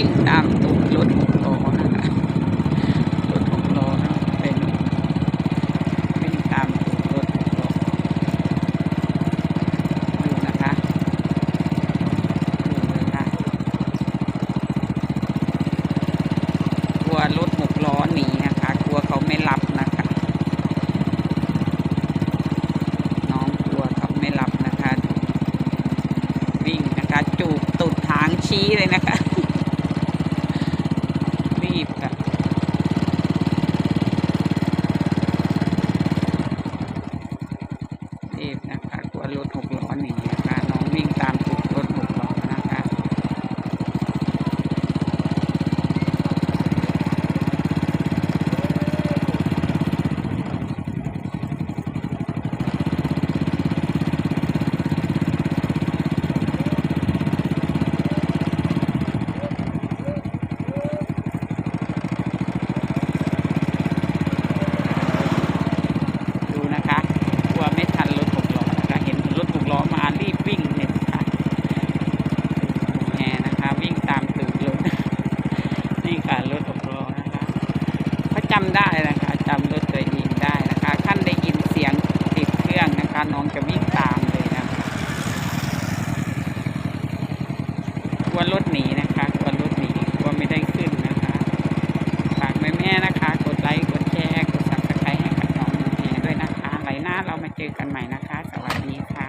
ิ่งตามตูดรถหกล้อนะคะรถหกล้อนะเป็นวิ่งตามตูดรถหกล้อดูนะคะดูเลยค่ะกลัวรถหกล้อหนีนะคะกลัวเขาไม่รับนะคะน้องกลัวเขาไม่รับนะคะ วิ่งนะคะจูบตุดทางชี้เลยนะคะ รีบกันรีบนะคะกลัวรถหกล้อหนีนะคะ จำได้นะคะจำรถตัวเองได้นะคะท่านได้ยินเสียงติดเครื่องนะคะน้องจะวิ่งตามเลยนะคะกลัวรถหนีนะคะกลัวรถหนีกลัวไม่ได้ขึ้นนะคะฝากแม่ๆนะคะ กดไลค์กดแชร์กดซับสไครต์ให้กับน้องแม่ด้วยนะคะไหลหน้าเรามาเจอกันใหม่นะคะ สวัสดีค่ะ